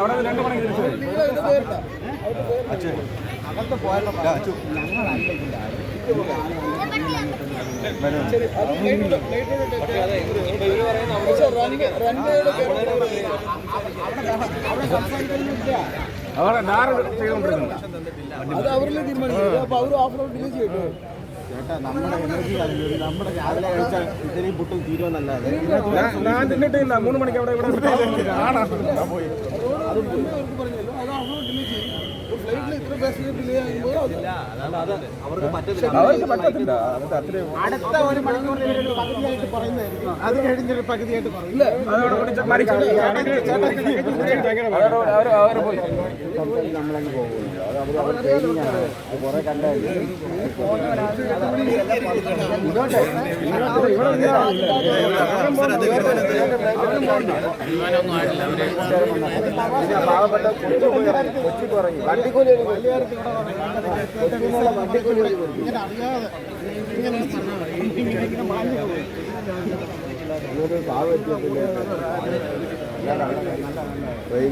അവിടെ രണ്ട് മണിക്ക് തിരിച്ചു വരും. അവിടെ ഡാറ് ചെയ്തുകൊണ്ടിരിക്കുന്നു അത് അവരുടെ തീരുമാനിക്കും അപ്പൊ അവർ ഓഫ് റോഡ് ഡിലേ ചെയ്തു. ചേട്ടാ നമ്മുടെ എനർജി കളഞ്ഞു നമ്മുടെ രാവിലെ കഴിച്ചാൽ ഇത്രയും പുട്ടും തീരുമെന്നല്ലാതെ ഞാൻ- ഞാൻ തിന്നിട്ടില്ല. മൂന്ന് മണിക്ക് അവിടെ ഇവിടെ പോയി. അത് അടുത്ത ഒരു മണിക്കൂറിൽ പകുതിയായിട്ട് പറയുന്നതായിരിക്കും അത് കഴിഞ്ഞൊരു പകുതിയായിട്ട് പോയി നമ്മളങ്ങ് പോകുമല്ലോ അത് അവർ അവർ ട്രെയിനിങ് ആണ് അത് കുറെ കണ്ടായിരുന്നു പാവപ്പെട്ട കൊച്ചു ഇറങ്ങി വണ്ടിക്കൂലി ഇങ്ങനെ അറിയാതെ ഇങ്ങനെ പോയി.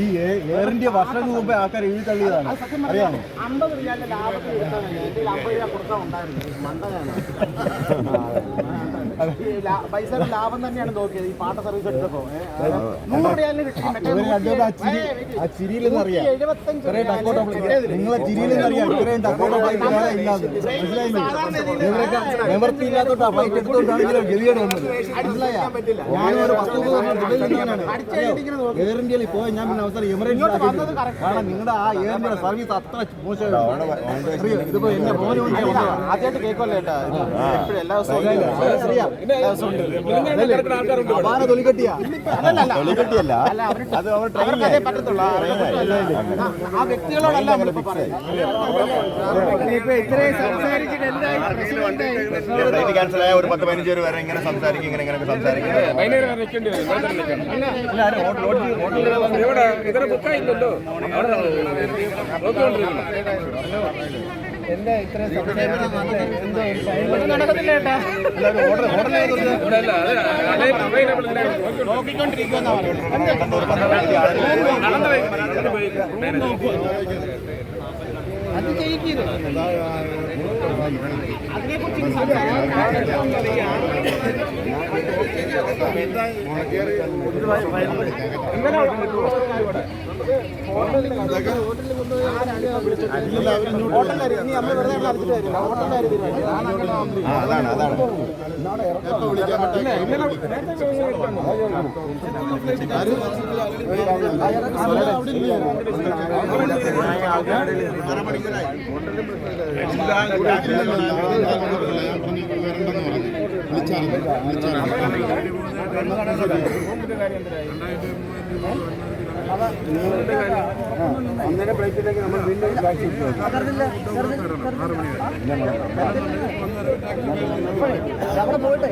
ഈ എയർ ഇന്ത്യ വർഷങ്ങൾക്ക് മുമ്പേ ആൾക്കാർ എഴുതി തള്ളിയതാണ്. അറിയാമോ? അമ്പത് ലാഭത്തിൽ കൊടുക്കാൻ ഉണ്ടായിരുന്നു. മണ്ടനാണ്. പൈസയുടെ ലാഭം തന്നെയാണ് നോക്കിയത്. ഈ പാട്ട സർവീസ് എടുത്തപ്പോ. നിങ്ങളെ ഇത്രയും ഡക്കോട്ട ഫ്ലൈറ്റ് വേറെ ഇല്ലാതെ. മനസ്സിലായില്ലേ? ഇവരൊക്കെ നിവർത്തി ഇല്ലാത്തോട്ടാ ഫ്ലൈറ്റ് എടുത്തോണ്ടാണെങ്കിലും ഗതികേട് വന്നത്. മനസ്സിലായ? പത്ത്. എയർ ഇന്ത്യയിൽ പോയി ഞാൻ പിന്നെ അവസരം കാരണം നിങ്ങളുടെ ആ എയർ ഇന്ത്യയുടെ സർവീസ് അത്ര മോശമാണ്? ഇതിപ്പോ എന്റെ മോനെ കൊണ്ട് ആദ്യമായിട്ട് കേൾക്കുമല്ലോ എല്ലാ ദിവസവും തൊലിക്കട്ടിയല്ല അത് അവർ ട്രെയിനിലേ പറ്റത്തുള്ളൂ ആ വ്യക്തികളോടല്ല നമ്മളിപ്പോ ഫ്ലൈറ്റ് ക്യാൻസൽ ആയ ഒരു പത്ത് പതിനഞ്ച് പേര് വരെ ഇങ്ങനെ സംസാരിക്കും ഇങ്ങനെ ഇങ്ങനെ സംസാരിക്കും വൈകുന്നേരം വരെ നിൽക്കേണ്ടി ഇവിടെ ഇതൊരു ബുക്കായില്ലല്ലോ അവിടെ നോക്കിക്കൊണ്ടിരിക്കുന്നു അത് അതേ. available ഇല്ല. നോക്കിക്കൊണ്ടിരിക്കുന്നു. അതാണ് പോയി. നടന്ന് പോയി. ഹോട്ടലിലായിരുന്നു നമ്മൾ വെറുതെ അടിച്ചിട്ട് ഒന്നര പ്ലേറ്റിലേക്ക് നമ്മൾ വീണ്ടും അവിടെ പോയിട്ടെ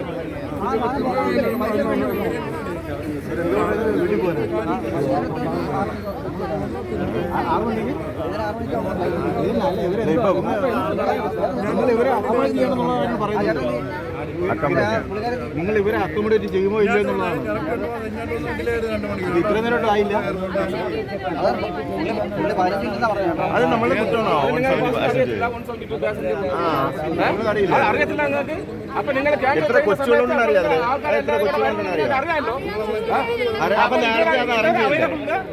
നിങ്ങൾ ഇവരെ അക്കോമഡേറ്റ് എന്നുള്ളതാണ് പറയുന്നത്. നിങ്ങൾ ഇവരെ അക്കോമഡേറ്റ് ചെയ്യുമോ ഇല്ലയോ എന്നുള്ളതാണ്. ഇത് ഇത്ര നേരം ആയില്ല. അത് നമ്മളെ കുറ്റമാണോ? അറിയത്തില്ല നിങ്ങൾക്ക്? അപ്പൊ നിങ്ങൾ എത്ര കൊച്ചുകളുണ്ടെന്ന് അറിയാം. എത്ര കൊച്ചുകളുണ്ടെന്ന് അറിയാം. അപ്പൊ നേരത്തെ അത് അറേഞ്ച്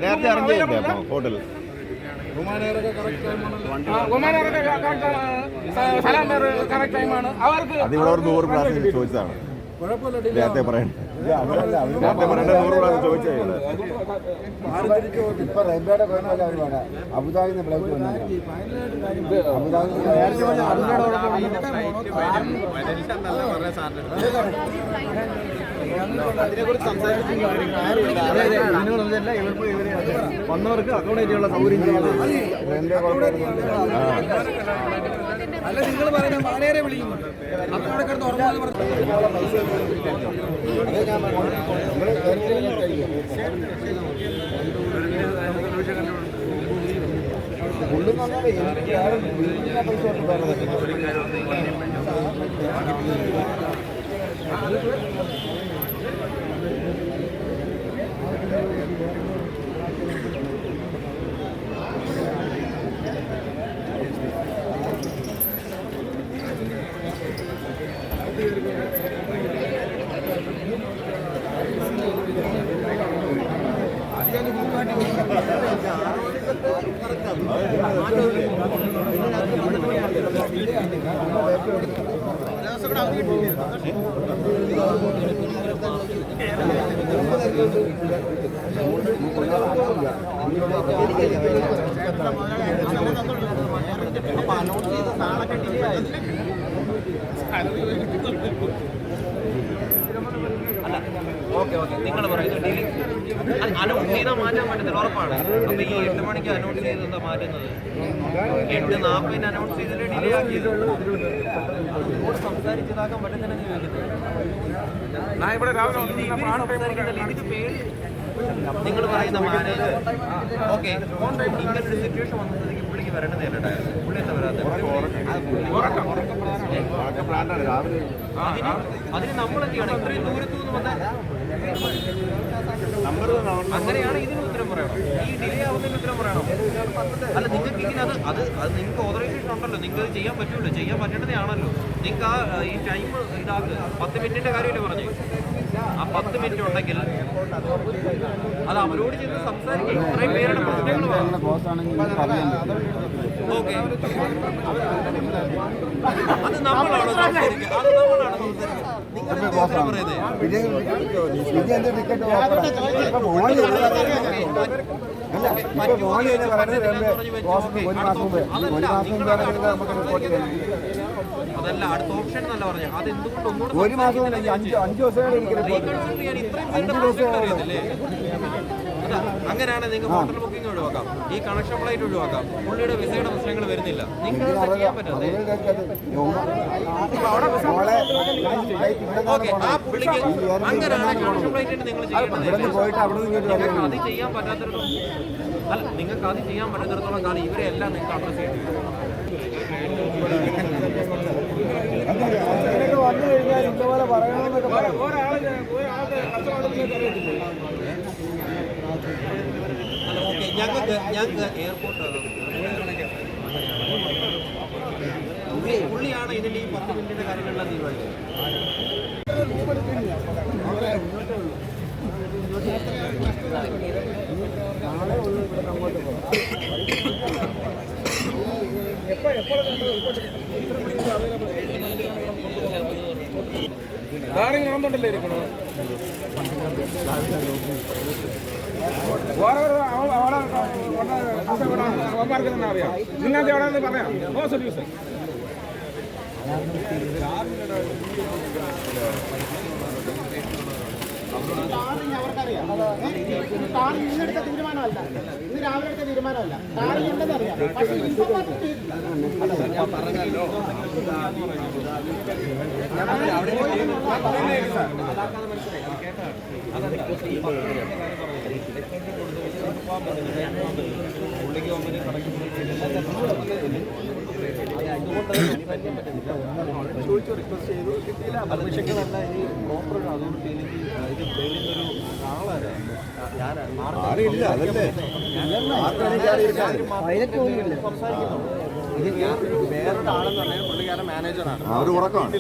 നേരത്തെ അപ്പൊ ഹോട്ടൽ അതിവിടെ ഒരു നൂറ് പ്രാവശ്യം ചോദിച്ചതാണ് നേരത്തെ പറയണ്ട നേരത്തെ പറയണ്ട നൂറ് പ്രാവശ്യം ചോദിച്ചത് ഇപ്പൊ റെയിൽവേയുടെ കുഴപ്പമില്ല ഒരുപാട് അബുദാബിന്ന് ഫ്ലൈറ്റ് വന്നത് അബുദാബി വന്നവർക്ക് അക്കൗണ്ട് ചെയ്യാനുള്ള സൗകര്യം അല്ല നിങ്ങൾ പറയുന്ന മാനേരെ വിളിക്കുന്നുണ്ട്. അപ്പോൾ അവിടെ കിടന്ന് ഉറങ്ങാന്ന് പറഞ്ഞു അപ്പൊ അനൗൺസ് ചെയ്ത് നാളെ ഡിലേ ആയി ഓക്കെ ഓക്കെ. നിങ്ങൾ ചെയ്താൽ മാറ്റാൻ പറ്റത്തില്ല ഉറപ്പാണ്. അപ്പൊ ഈ എട്ട് മണിക്ക് അനൗൺസ് ചെയ്ത് എന്താ മാറ്റുന്നത്? എട്ട് നാൽപ്പതിന് അനൗൺസ് ചെയ്തിട്ട് ഡിലേ ആക്കിയത്. സംസാരിച്ചതാക്കാൻ പറ്റുന്നില്ലെന്ന് ചോദിക്കുന്നത് ഇതിന് പേടി നിങ്ങൾ പറയുന്ന മാനേജർ. ഓക്കെ. ഇങ്ങനൊരു സിറ്റുവേഷൻ വന്നതിലേക്ക് പുള്ളിക്ക് വരേണ്ടത് അല്ലേ പുള്ളി എന്താ വരാത്തത്? അതിന് അതിന് നമ്മളെന്ത് ചെയ്യണം? ഇത്രയും ദൂരത്തു നിന്ന് വന്നാൽ അങ്ങനെയാണ് ഇതിന് ഉത്തരം പറയണം. ഈ ഡിലേ ആവുന്നതിന് ഉത്തരം പറയണം. അല്ല നിങ്ങൾക്ക് ഇങ്ങനെ അത് അത് അത് നിങ്ങൾക്ക് ഓതറൈസേഷൻ ഉണ്ടല്ലോ. നിങ്ങൾക്ക് അത് ചെയ്യാൻ പറ്റുമല്ലോ ചെയ്യാൻ പറ്റേണ്ടതാണല്ലോ നിങ്ങൾക്ക് ആ ഈ ടൈം ഇതാക്ക്. പത്ത് മിനിറ്റിന്റെ കാര്യമല്ലേ പറഞ്ഞു? ആ പത്ത് മിനിറ്റ് ഉണ്ടെങ്കിൽ അത് അവരോട് ചെന്ന് സംസാരിക്കും. ഇത്രയും പേരുടെ പ്രശ്നങ്ങൾ ഓക്കെ. അത് നമ്മളാണ് സംസാരിക്കുക. അത് നമ്മളാണ് സംസാരിക്കുക. നിങ്ങൾ എന്താ എന്ന് പറയുന്നത് അതല്ല അടുത്ത ഓപ്ഷൻ എന്നല്ല പറഞ്ഞു. അത് എന്തുകൊണ്ട് ഒന്നുകൂടെ ഒരു മാസം അഞ്ച് അഞ്ച് ദിവസമാണ് എനിക്ക് ചെയ്യാൻ പ്രശ്നങ്ങൾ അങ്ങനെയാണ് നിങ്ങൾക്ക് ഹോട്ടൽ ബുക്കിംഗ് ഒഴിവാക്കാം. ഈ കണക്ഷൻ ഫ്ലൈറ്റ് ഒഴിവാക്കാം. പുള്ളിയുടെ വിസയുടെ പ്രശ്നങ്ങൾ വരുന്നില്ല. നിങ്ങൾക്ക് അത് ചെയ്യാൻ പറ്റാതെ ഓക്കെ ആ പുള്ളിക്ക് അങ്ങനെയാണ് കണക്ഷൻ ഫ്ലൈറ്റിന് നിങ്ങൾ ചെയ്യേണ്ടത് അത് ചെയ്യാൻ പറ്റാത്തിടത്തോളം അല്ല നിങ്ങൾക്ക് അത് ചെയ്യാൻ പറ്റാത്തിടത്തോളം കാലം ഇവരെ എല്ലാം നിങ്ങൾക്ക് അഡ്രസ് ചെയ്യേണ്ടി വന്നു കഴിഞ്ഞാൽ ഇതുപോലെ പറയണമെന്നൊക്കെ പറയും. ഒരാളെ ഒരാളുടെ കച്ചവടത്തിലേക്ക് അറിയത്തില്ലേ ഞങ്ങൾക്ക് ഞങ്ങൾക്ക് എയർപോർട്ട് പുള്ളി പുള്ളിയാണ് ഇതിന്റെ ഈ പത്ത് മിനിറ്റിന്റെ കാര്യങ്ങളെല്ലാം തീരുമാനിച്ചത് ധാരാളം കാണുന്നുണ്ടല്ലേ ഇരിക്കണോ വേറെ ഒരു അവ- അവിടെ അവന്മാർക്ക് തന്നെ അറിയാം നിങ്ങൾക്ക് എവിടെ നിന്ന് പറയാം നോ സൊല്യൂഷൻ അവർക്കറിയാം കാർ ഇന്നെടുത്ത തീരുമാനമല്ല ഇന്ന് രാവിലെ എടുത്ത തീരുമാനമല്ല കാറിൽ ഉണ്ടെന്ന് അറിയാം പക്ഷേ ഇൻഫോം മാത്രം ചെയ്തില്ല ചോദിച്ചു റിക്വസ്റ്റ് ചെയ്തു കിട്ടിയില്ല പെർമിഷനുകളല്ല ഈ പ്രോപ്പർ ഒരു അതോറിറ്റിയിലേക്ക് ഇത് പേരുന്നൊരു ആളാരാ ഞാനാണ് അറിയില്ല അതല്ലേ സംസാരിക്കുന്നുണ്ട് ഒരു ഉറക്കമാണ്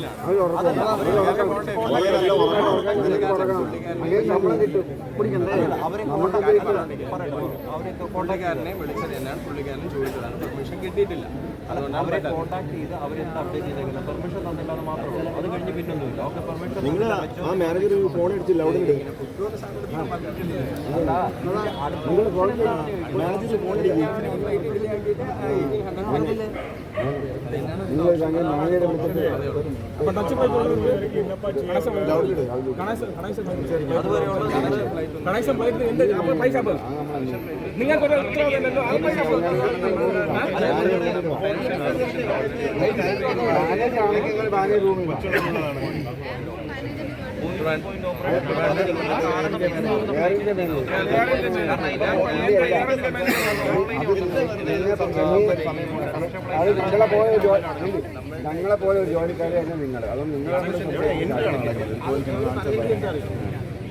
അവരെ പുള്ളിക്കാരനെ വിളിച്ചത് എന്നാണ് പുള്ളിക്കാരനും ചോദിച്ചതാണ് പെർമിഷൻ കിട്ടിയിട്ടില്ല അവരെ കോൺടാക്ട് ചെയ്ത് അവരെന്ത് അപ്ഡേറ്റ് ചെയ്തേക്കുന്നത്. പെർമിഷൻ തന്നില്ല എന്ന് മാത്രമേ ഉള്ളൂ. അത് കഴിഞ്ഞ് പിന്നൊന്നുമില്ല. ഓക്കെ പെർമിഷൻ നിങ്ങൾ ആ മാനേജർ ഫോൺ അടിച്ചില്ല അവിടെ ഗണേശൻ നിങ്ങൾ ഫോൺ മാനേജർ ഫോൺ അടിക്കും അപ്പൊ ടച്ച് കണക്ഷൻ പോയിട്ട് എന്താ പൈസ പൈസ അപ്പൊ നിങ്ങൾക്ക് ഒരു ഉത്തരവാദിത്തമല്ലോ അത് നിങ്ങളെ പോലെ ഞങ്ങളെ പോലെ ഒരു ജോലിക്കാരെ തന്നെ നിങ്ങൾ അതും നിങ്ങളെ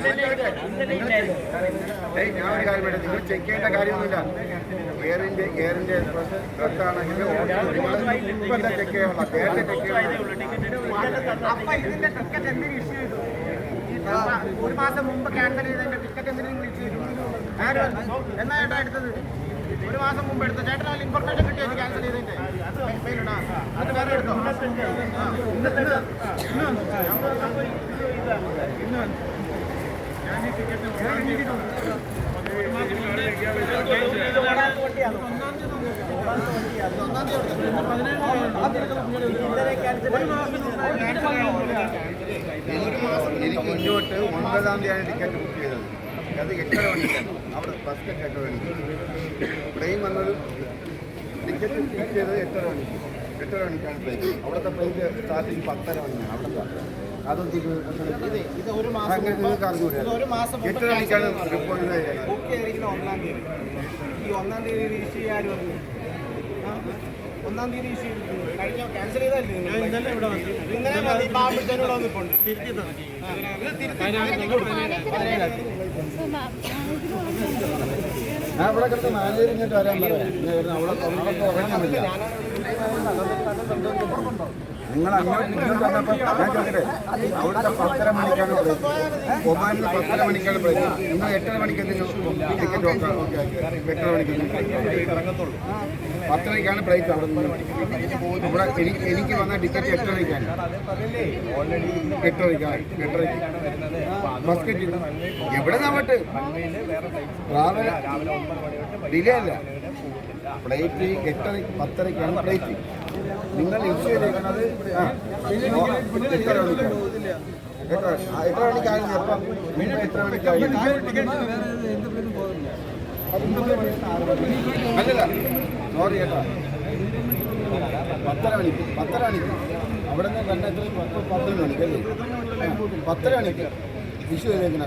ഞാൻ ഒരു കാര്യം പറയാം നിങ്ങൾ ചെക്ക് ചെയ്യേണ്ട കാര്യമൊന്നുമില്ല എയറിന്റെ എയറിന്റെ ഡ്രസ്സാണെങ്കിൽ ഇപ്പം ചെക്ക് ചെയ്യാനുള്ള നേരത്തെ ചെക്ക് ചെയ്തു ഒരു മാസം മുമ്പ് ക്യാൻസൽ ചെയ്തതിന്റെ ടിക്കറ്റ് എന്തിനും ആര് എന്നാ ചേട്ടാ എടുത്തത് ഒരു മാസം മുമ്പ് എടുത്ത ചേട്ടൻ ഇൻഫർമേഷൻ കിട്ടിയോ ക്യാൻസൽ ചെയ്തതിന്റെ അത് വേറെ എടുത്തോ. ഇന്ന് ഇന്ന് ഇന്ന് ഞാൻ ഈ ടിക്കറ്റ് ഞാൻ കിട്ടിയിട്ടുണ്ട് എനിക്ക് മുന്നോട്ട് ഒൻപതാം തീയതിയാണ് ടിക്കറ്റ് ബുക്ക് ചെയ്തത്. അത് എട്ടര മണിക്കാണ്. അവിടെ ബസ് എട്ടര മണിക്ക് ട്രെയിൻ വന്നത് ടിക്കറ്റ് ബുക്ക് ചെയ്തത് എട്ടര മണിക്ക്. എട്ടര മണിക്കാണ് ട്രെയിൻ അവിടുത്തെ ഫ്ലൈറ്റ് സ്റ്റാർട്ടിങ് പത്തര മണിയാണ് അവിടുത്തെ ഒന്നാം തീയതി ഈ ഒന്നാം തീയതി ഇഷ്യൂ ചെയ്യാൻ ഒന്നാം തീയതി ഇഷ്യൂ കഴിഞ്ഞ ക്യാൻസൽ ചെയ്തല്ലേ? ഇന്നലെ മതി ഇവിടെ പതിനേഴാം തീയതി. ഞാൻ ഇവിടെ മാനേജർ ഇങ്ങോട്ട് വരാൻ പറയാം അവിടെ അവിടെ ഉറങ്ങാൻ പറ്റില്ല നിങ്ങൾ അങ്ങോട്ട് ഞാൻ ചോദിക്കട്ടെ അവിടുത്തെ പത്തര മണിക്കാണ് ഫ്ലൈറ്റ് ഒമാനിൽ പത്തര മണിക്കാണ് ഫ്ലൈറ്റ് നിങ്ങൾ എട്ടര മണിക്ക് എന്തെങ്കിലും ടിക്കറ്റ് നോക്കാം എട്ടര മണിക്ക് പത്തരയ്ക്കാണ് ഫ്ലൈറ്റ് അവിടെ നിന്ന് ഇവിടെ എനിക്ക് എനിക്ക് വന്ന ടിക്കറ്റ് എട്ടരയ്ക്കാണ് എട്ടരയ്ക്കാണ് എട്ടരയ്ക്ക് ബസ് ടിക്കറ്റ് എവിടെ നമ്മട്ട് ഡിലേ അല്ല ഫ്ലൈറ്റ് എട്ടര പത്തരയ്ക്കാണ് ഫ്ലൈറ്റ് നിങ്ങൾ ഇഷ്യൂ ചെയ്തേക്കുന്നത് എട്ടര മണിക്കാണ്? അപ്പം? നിങ്ങൾ എത്ര മണിക്കായി അല്ലല്ല സോറി കേട്ടോ. പത്തര മണിക്ക് പത്തര മണിക്ക് അവിടെ നിന്ന് കണ്ട എത്ര പത്ത് പതിനൊന്ന് മണിക്ക് അല്ലേ? പത്തര മണിക്ക് ഇഷ്യൂ ചെയ്തേക്കുന്ന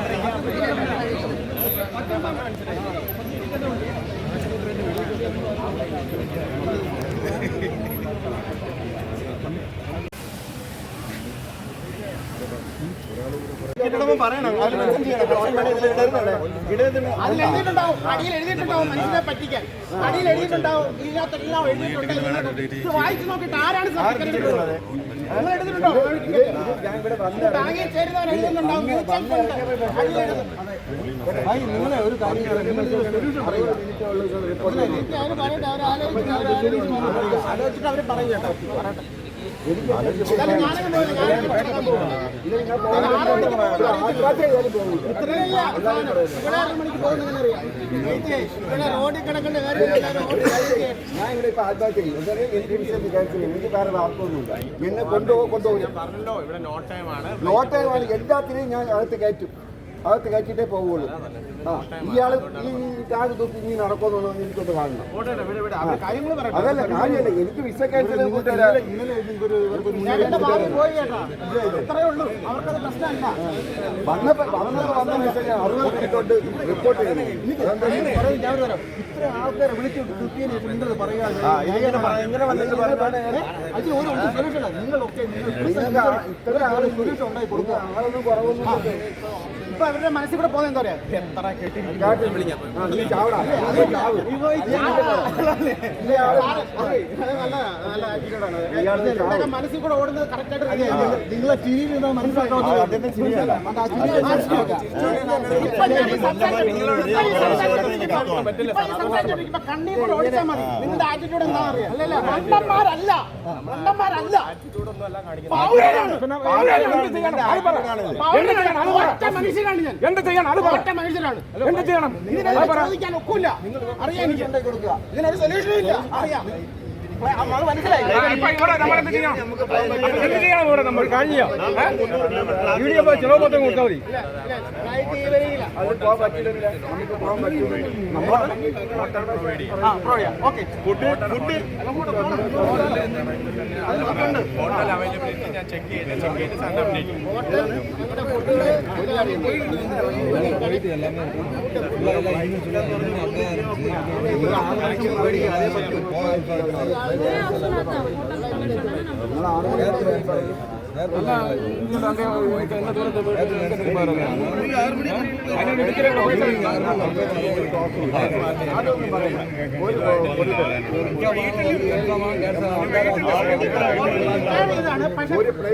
അതിൽ എഴുതിയിട്ടുണ്ടാവും അടിയിൽ എഴുതിയിട്ടുണ്ടാവും മനുഷ്യനെ പറ്റിക്കാൻ അടിയിൽ എഴുതിയിട്ടുണ്ടാവും ഇതിനകത്തെല്ലാം എഴുതിയിട്ടുണ്ട് വായിച്ചു നോക്കിയിട്ട് ആരാണ് എടുക്കുന്നത് നിങ്ങൾ എടുത്തിട്ടുണ്ടോ ബാങ്കിൽ ചേരുന്നവർ എഴുതുന്നുണ്ടാവും നിങ്ങളെ ഒരു കാര്യം ആലോചിച്ചിട്ട് അവർ പറയും കേട്ടോ പറയട്ടെ ഞാൻ ഇവിടെ ഇപ്പൊ ആത്മഹത്യ ചെയ്യും എന്തായാലും എനിക്ക് വിഷയം വിചാരിച്ചു എനിക്ക് വേറെ ആർക്കൊന്നുമില്ല എന്നെ കൊണ്ടുപോകും കൊണ്ടുപോകും എല്ലാത്തിനെയും ഞാൻ അകത്ത് കയറ്റും. അകത്ത് കയറ്റിട്ടേ പോവുള്ളൂ ആ ഇയാൾ ഈ ടാഗ് തൂക്കി ഇനി നടക്കുമെന്നുള്ളത് എനിക്കൊന്ന് കാണണം. അതല്ല കാര്യമല്ല. എനിക്ക് വിസ ക്യാൻസൽ വന്നപ്പോ വന്ന മെസ്സേജ് അറുപത് മിനിറ്റ് റിപ്പോർട്ട് ചെയ്യുന്നു ഇത്ര ആൾക്കാരെ വിളിച്ചിട്ട് കൃത്യം നിങ്ങൾ പറയാതെ ഇങ്ങനെ പറ- ഇങ്ങനെ വന്നിട്ട് പറയുവാണെങ്കിൽ അതിന് ഒരു സൊല്യൂഷൻ നിങ്ങളൊക്കെ നിങ്ങൾ നിങ്ങൾക്ക് ആ- ഇത്ര ആളൊന്നും കുറവൊന്നും ഇപ്പൊ അവരുടെ മനസ്സിൽ കൂടെ പോകുന്നത് എന്താ പറയാ എത്ര മനസ്സിൽ കൂടെ ഓടുന്നത് കറക്റ്റ് ആയിട്ട് നിങ്ങളെ നിന്ന് കണ്ണീർ കൂടെ മതി നിങ്ങളുടെ ആറ്റിറ്റ്യൂഡ് എന്താ അറിയാം അല്ലല്ല മണ്ടന്മാരല്ല മണ്ടന്മാരല്ല പൗരനാണ്. മനുഷ്യനാണ് ഞാൻ. എന്ത് ചെയ്യണം? അത് ഒറ്റ മനുഷ്യനാണ് എന്ത് ചെയ്യണം? ചോദിക്കാൻ ഒക്കില്ല. അറിയാം എനിക്ക് ഇതിനൊരു സൊല്യൂഷനും ഇല്ല. അറിയാം. വീഡിയോ ചെലവ് കൊടുക്കാൻ കൊടുത്താൽ മതി. ഫ്ലൈറ്റ് ഈ വരികയില്ല അത് പോകാൻ പറ്റില്ല നമുക്ക് പോകാൻ പറ്റില്ല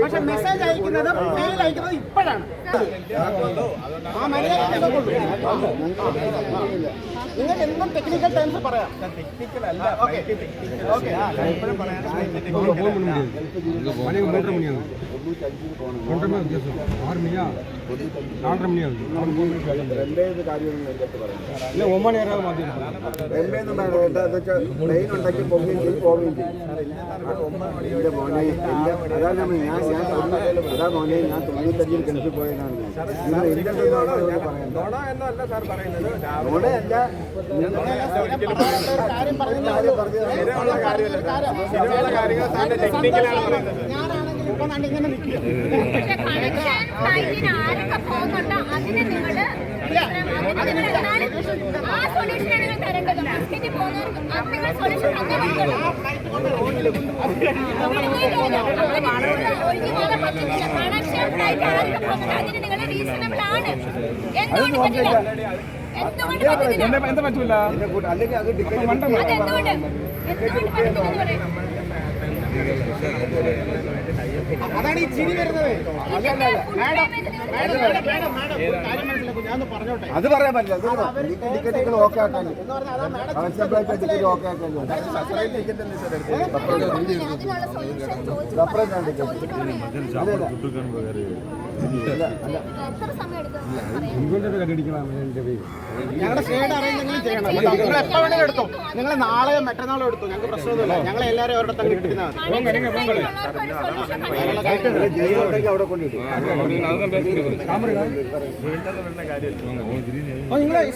പക്ഷെ മെസ്സേജ് അയക്കുന്നത് മെയിൽ അയക്കുന്നത് ഇപ്പോഴാണ്. ആ മര്യാദ നിങ്ങൾക്ക് എന്തും ടെക്നിക്കൽ ടേംസ് പറയാം ടെക്നിക്കൽ അല്ല ഓക്കെ ഓക്കെ രണ്ടേത് കാര്യമൊന്നും എന്റെ അടുത്ത് പറയുന്നത് രണ്ടേന്ന് പ്ലെയിൻ ഉണ്ടാക്കി പോവുകയും ചെയ്യും പോവുകയും ചെയ്യും എന്റെ മോനെ എന്റെ അതാ ഞാൻ ഞാൻ ഞാൻ തൊണ്ണൂ- അതാ മോനെ ഞാൻ തൊണ്ണൂറ്റഞ്ചിൽ ഗൾഫിൽ പോയതാണ് ഞാൻ നിങ്ങൾ എന്റെ അടുത്ത് പറയുന്നത്. നോടയല്ല കാര്യം പറഞ്ഞില്ല. ഞാനാണെങ്കിൽ കാര്യമല്ല നാണ്ട് ടെക്നിക്കലാണ് നിൽക്കുക എന്താ എന്താ പറ്റൂല. അല്ലെങ്കിൽ അത്. അതാണ് ഈ ചിരി വരുന്നത്. അത് പറയാൻ പറ്റില്ല. ടിക്കറ്റുകൾ ഓക്കെ ആക്കാനും. സെപ്പറേറ്റ് ടിക്കറ്റ് നിങ്ങൾ എപ്പോ വേണേലും എടുത്തോ നിങ്ങൾ നാളെയോ മറ്റന്നാളോ എടുത്തോ ഞങ്ങൾക്ക് പ്രശ്നമൊന്നുമില്ല. ഞങ്ങൾ എല്ലാവരും അവരുടെ തന്നെ കിട്ടുന്നതാണ് സൊല്യൂഷൻ